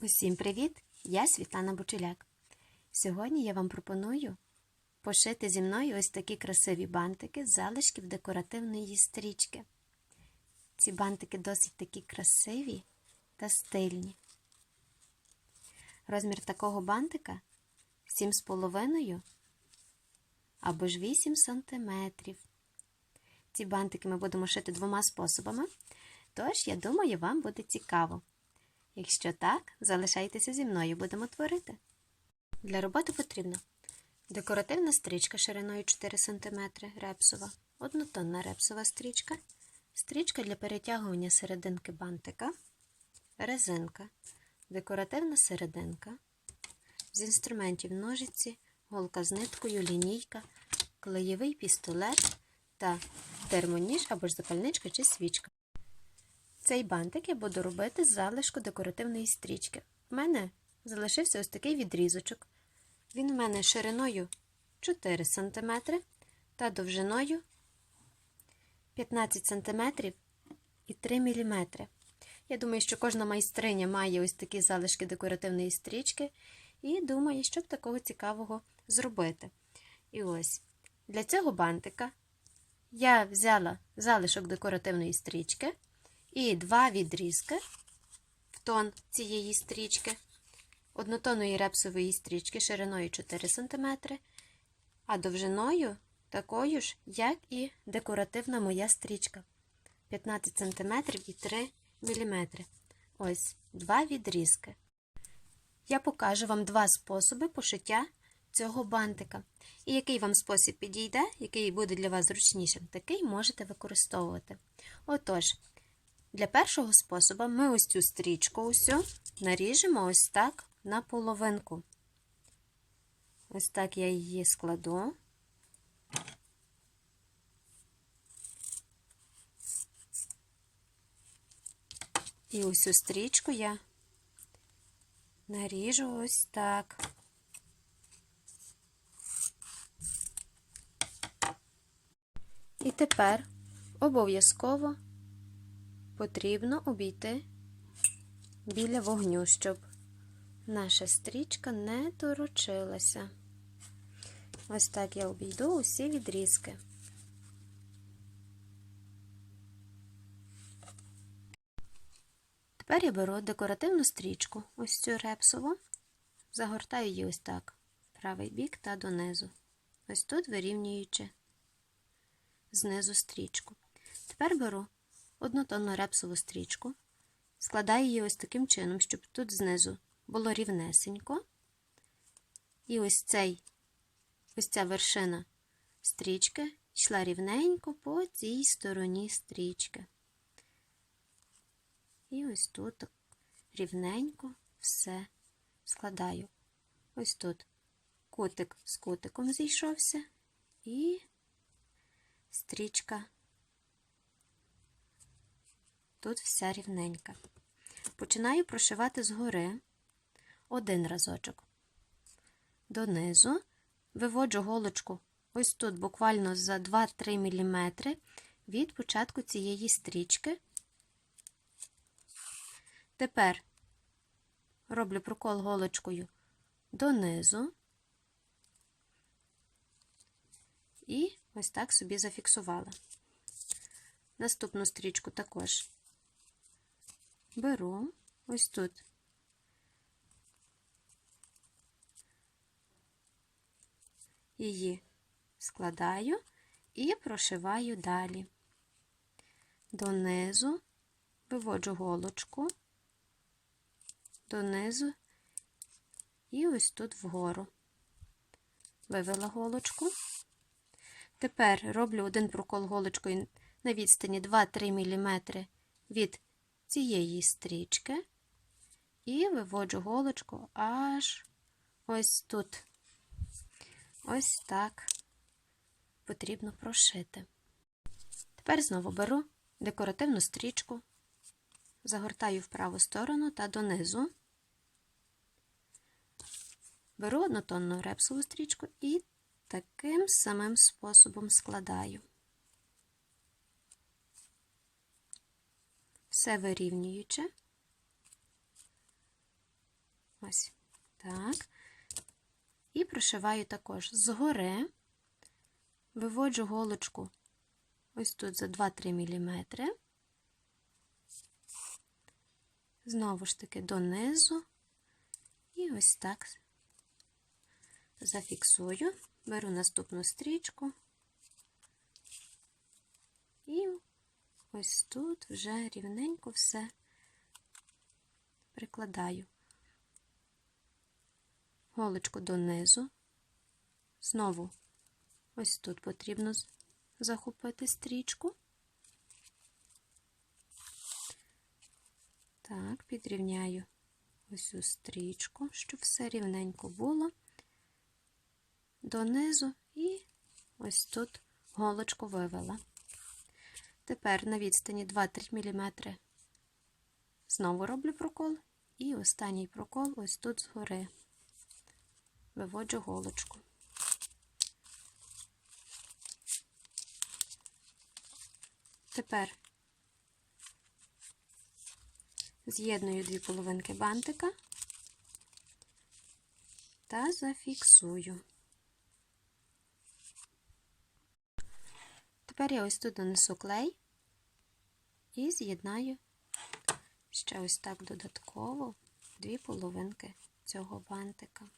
Усім привіт! Я Світлана Бочеляк. Сьогодні я вам пропоную пошити зі мною ось такі красиві бантики з залишків декоративної стрічки. Ці бантики досить такі красиві та стильні. Розмір такого бантика 7,5 або ж 8 сантиметрів. Ці бантики ми будемо шити двома способами, тож, я думаю, вам буде цікаво. Якщо так, залишайтеся зі мною, будемо творити. Для роботи потрібно декоративна стрічка шириною 4 см репсова, однотонна репсова стрічка, стрічка для перетягування серединки бантика, резинка, декоративна серединка, з інструментів ножиці, голка з ниткою, лінійка, клеєвий пістолет та термоніж або ж запальничка чи свічка. Цей бантик я буду робити з залишку декоративної стрічки. У мене залишився ось такий відрізочок. Він у мене шириною 4 см та довжиною 15 см і 3 мм. Я думаю, що кожна майстриня має ось такі залишки декоративної стрічки, і думаю, що б такого цікавого зробити. І ось для цього бантика я взяла залишок декоративної стрічки і два відрізки в тон цієї стрічки, однотонної репсової стрічки шириною 4 см, а довжиною такою ж, як і декоративна моя стрічка 15 см і 3 мм. Ось два відрізки. Я покажу вам два способи пошиття цього бантика. І який вам спосіб підійде, який буде для вас зручнішим, такий можете використовувати. Отож, для першого способу ми ось цю стрічку усю наріжемо ось так на половинку. Ось так я її складу. І ось цю стрічку я наріжу ось так. І тепер обов'язково потрібно обійти біля вогню, щоб наша стрічка не торочилася. Ось так я обійду усі відрізки. Тепер я беру декоративну стрічку, ось цю репсову, загортаю її ось так, в правий бік та донизу. Ось тут вирівнюючи знизу стрічку. Тепер беру однотонну репсову стрічку, складаю її ось таким чином, щоб тут знизу було рівнесенько. І ось цей, ось ця вершина стрічки йшла рівненько по цій стороні стрічки. І ось тут рівненько все складаю. Ось тут кутик з кутиком зійшовся, і стрічка тут вся рівненька. Починаю прошивати згори один разочок. Донизу виводжу голочку ось тут буквально за 2-3 мм від початку цієї стрічки. Тепер роблю прокол голочкою донизу і ось так собі зафіксувала. Наступну стрічку також беру ось тут. Її складаю і прошиваю далі. Донизу виводжу голочку, донизу і ось тут вгору. Вивела голочку. Тепер роблю один прокол голочкою на відстані 2-3 мм від цієї стрічки і виводжу голочку аж ось тут. Ось так потрібно прошити. Тепер знову беру декоративну стрічку, загортаю в праву сторону та донизу, беру однотонну репсову стрічку і таким самим способом складаю. Все вирівнюючи. Ось так. І прошиваю також згори, виводжу голочку ось тут за 2-3 мм. Знову ж таки донизу. І ось так зафіксую, беру наступну стрічку. І ось тут вже рівненько все прикладаю. Голочку донизу. Знову ось тут потрібно захопити стрічку. Так, підрівняю ось цю стрічку, щоб все рівненько було донизу і ось тут голочку вивела. Тепер на відстані 2-3 мм знову роблю прокол, і останній прокол ось тут згори. Виводжу голочку. Тепер з'єдную дві половинки бантика та зафіксую. Тепер я ось тут нанесу клей і з'єднаю ще ось так додатково дві половинки цього бантика.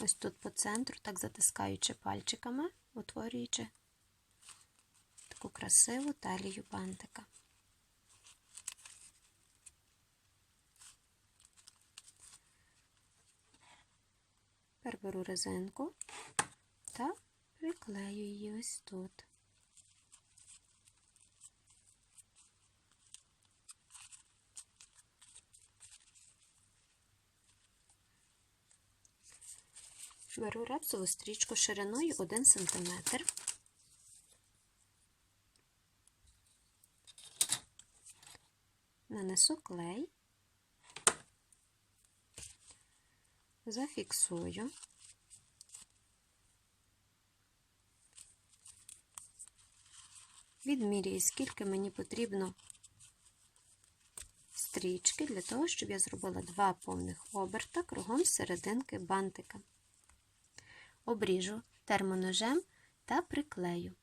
Ось тут по центру, так затискаючи пальчиками, утворюючи таку красиву талію бантика. Тепер беру резинку та приклею її ось тут. Беру репсову стрічку шириною 1 см. Нанесу клей, зафіксую. Відмірюю, скільки мені потрібно стрічки для того, щоб я зробила два повних оберта кругом серединки бантика обріжу термоножем та приклею.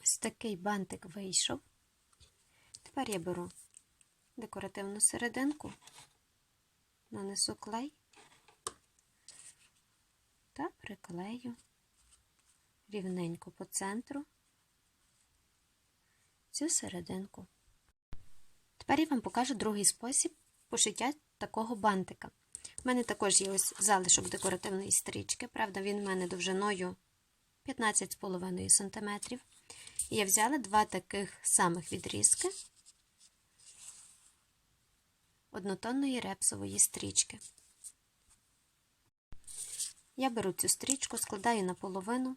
Ось такий бантик вийшов. Тепер я беру декоративну серединку, нанесу клей та приклею рівненько по центру цю серединку. Тепер я вам покажу другий спосіб пошиття такого бантика. У мене також є ось залишок декоративної стрічки, правда, він в мене довжиною 15,5 см. І я взяла два таких самих відрізки однотонної репсової стрічки. Я беру цю стрічку, складаю наполовину.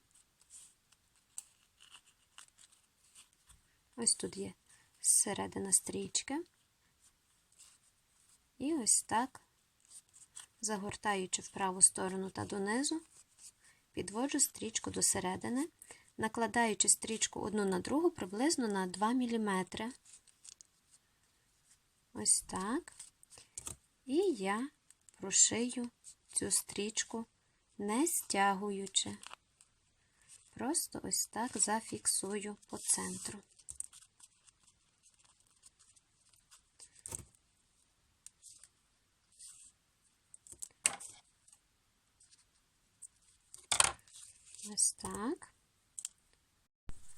Ось тут є середина стрічки. І ось так загортаючи в праву сторону та донизу, підводжу стрічку до середини, накладаючи стрічку одну на другу приблизно на 2 мм. Ось так. І я прошию цю стрічку, не стягуючи. Просто ось так зафіксую по центру. Ось так.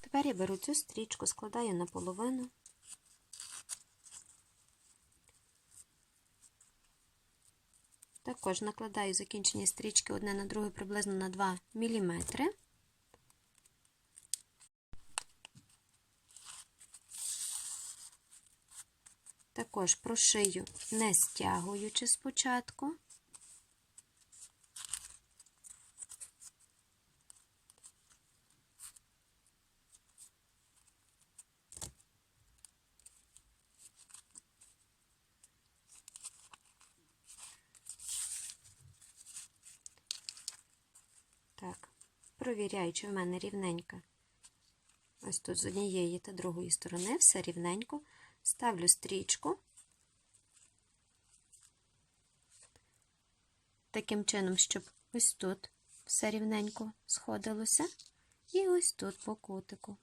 Тепер я беру цю стрічку, складаю наполовину. Також накладаю закінчення стрічки одне на друге приблизно на 2 мм. Також прошию, не стягуючи спочатку. Так, провіряю, чи в мене рівненько. Ось тут з однієї та другої сторони все рівненько. Ставлю стрічку. таким чином, щоб ось тут все рівненько сходилося, і ось тут по кутику.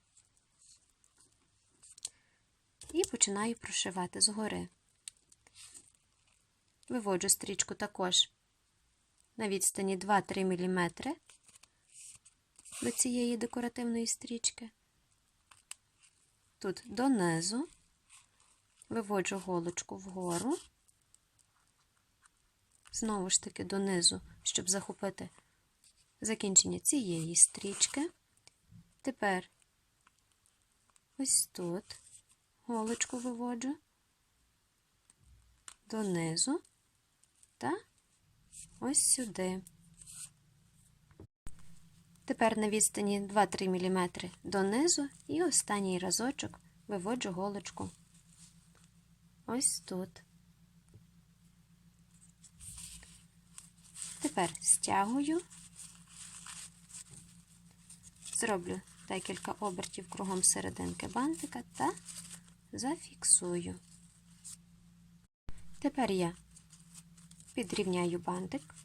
І починаю прошивати згори. Виводжу стрічку також на відстані 2-3 мм до цієї декоративної стрічки. Тут донизу, виводжу голочку вгору, знову ж таки донизу, щоб захопити закінчення цієї стрічки. Тепер ось тут голочку виводжу донизу та ось сюди. Тепер на відстані 2-3 мм донизу і останній разочок виводжу голочку ось тут. Тепер стягую, зроблю декілька обертів кругом серединки бантика та зафіксую. Тепер я підрівняю бантик.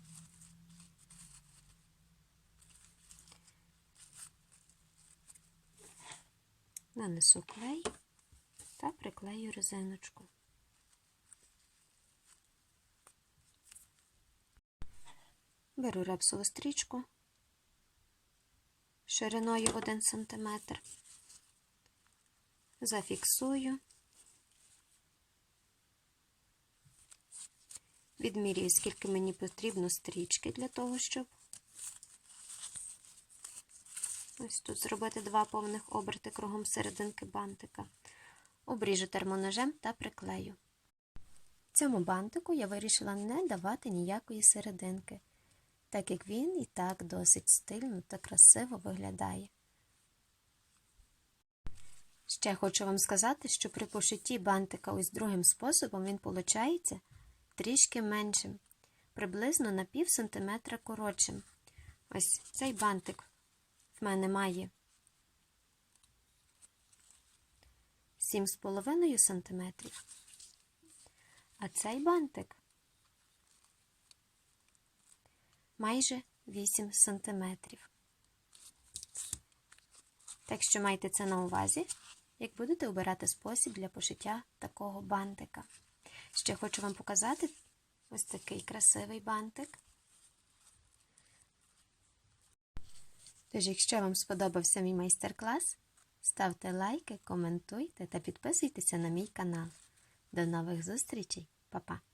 Нанесу клей та приклею резиночку. Беру репсову стрічку шириною 1 см, зафіксую, відмірюю, скільки мені потрібно стрічки для того, щоб ось тут зробити два повних оберти кругом серединки бантика. Обріжу термоножем та приклею. Цьому бантику я вирішила не давати ніякої серединки так як він і так досить стильно та красиво виглядає. Ще хочу вам сказати, що при пошитті бантика ось другим способом він виходить трішки меншим, приблизно на пів сантиметра коротшим. Ось цей бантик в мене має 7,5 см, а цей бантик майже 8 см. Так що майте це на увазі, як будете обирати спосіб для пошиття такого бантика. Ще хочу вам показати ось такий красивий бантик. Тож, якщо вам сподобався мій майстер-клас, ставте лайки, коментуйте та підписуйтеся на мій канал. До нових зустрічей, Па-па!